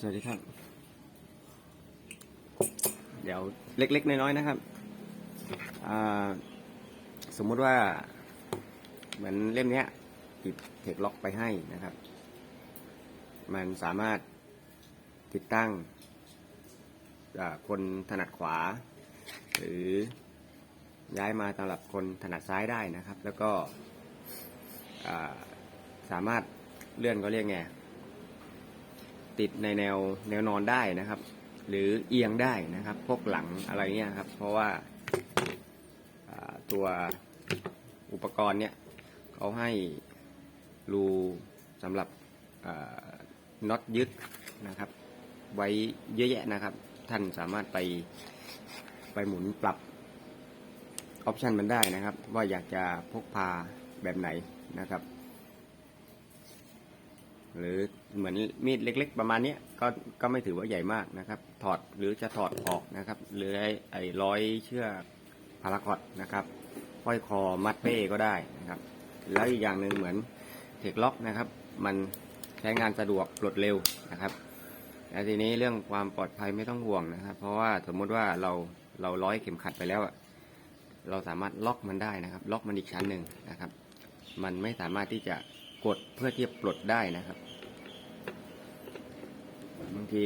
สวัสดีครับ เดี๋ยวเล็กๆ น้อยๆนะครับ สมมุติว่า เหมือนเล่มนี้ยติดเทคล็อกไปให้นะครับ มันสามารถติดตั้งคนถนัดขวา หรือย้ายมาสำหรับคนถนัดซ้ายได้นะครับ แล้วก็สามารถเลื่อนก็เรียกไง ติดในแนวแนวนอนได้นะครับ หรือเอียงได้นะครับพกหลังอะไรเงี้ยครับ เพราะว่าอ่าตัวอุปกรณ์เนี่ยเขาให้รูสำหรับน็อตยึดนะครับ ไว้เยอะแยะนะครับ ท่านสามารถไปไปหมุนปรับออปชันมันได้นะครับ ว่าอยากจะพกพาแบบไหนนะครับ หรือเหมือนมีดเล็ก ๆ ประมาณนี้ก็ก็ไม่ถือว่าใหญ่มากนะครับ ถอดหรือจะถอดออกนะครับหรือไอ้ไอ้ร้อยเชือกพาราคอตนะครับห้อยคอมัดเป้ก็ได้นะครับ แล้วอีกอย่างหนึ่งเหมือนเทคล็อกนะครับ มันใช้งานสะดวกปลดเร็วนะครับแต่ทีนี้เรื่องความปลอดภัยไม่ต้องห่วงนะครับ เพราะว่าสมมุติว่าเราเราร้อยเข็มขัดไปแล้วอะเราสามารถล็อกมันได้นะครับ ล็อกมันอีกชั้นหนึ่งนะครับ มันไม่สามารถที่จะ กดเพื่อที่จะปลดได้นะครับบางที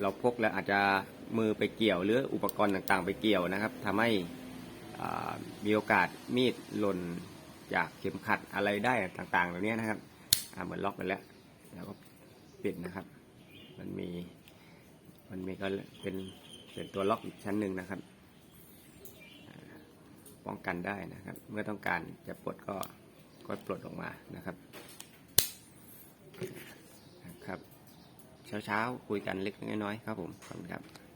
เราพกแล้วอาจจะมือไปเกี่ยวหรืออุปกรณ์ต่างๆ ไปเกี่ยวนะครับทำให้มีโอกาสมีดหล่นจากเข็มขัดอะไรได้ต่างๆเหล่านี้นะครับเหมือนล็อกไปแล้ว แล้วก็ปิดนะครับ มันมีมันมีก็เป็นเป็นตัวล็อกอีกชั้นหนึ่งนะครับ ป้องกันได้นะครับ เมื่อต้องการจะปลดก็ก็ปลดออกมานะครับนะครับ เช้าๆ คุยกันเล็กน้อยครับผมขอบคุณครับ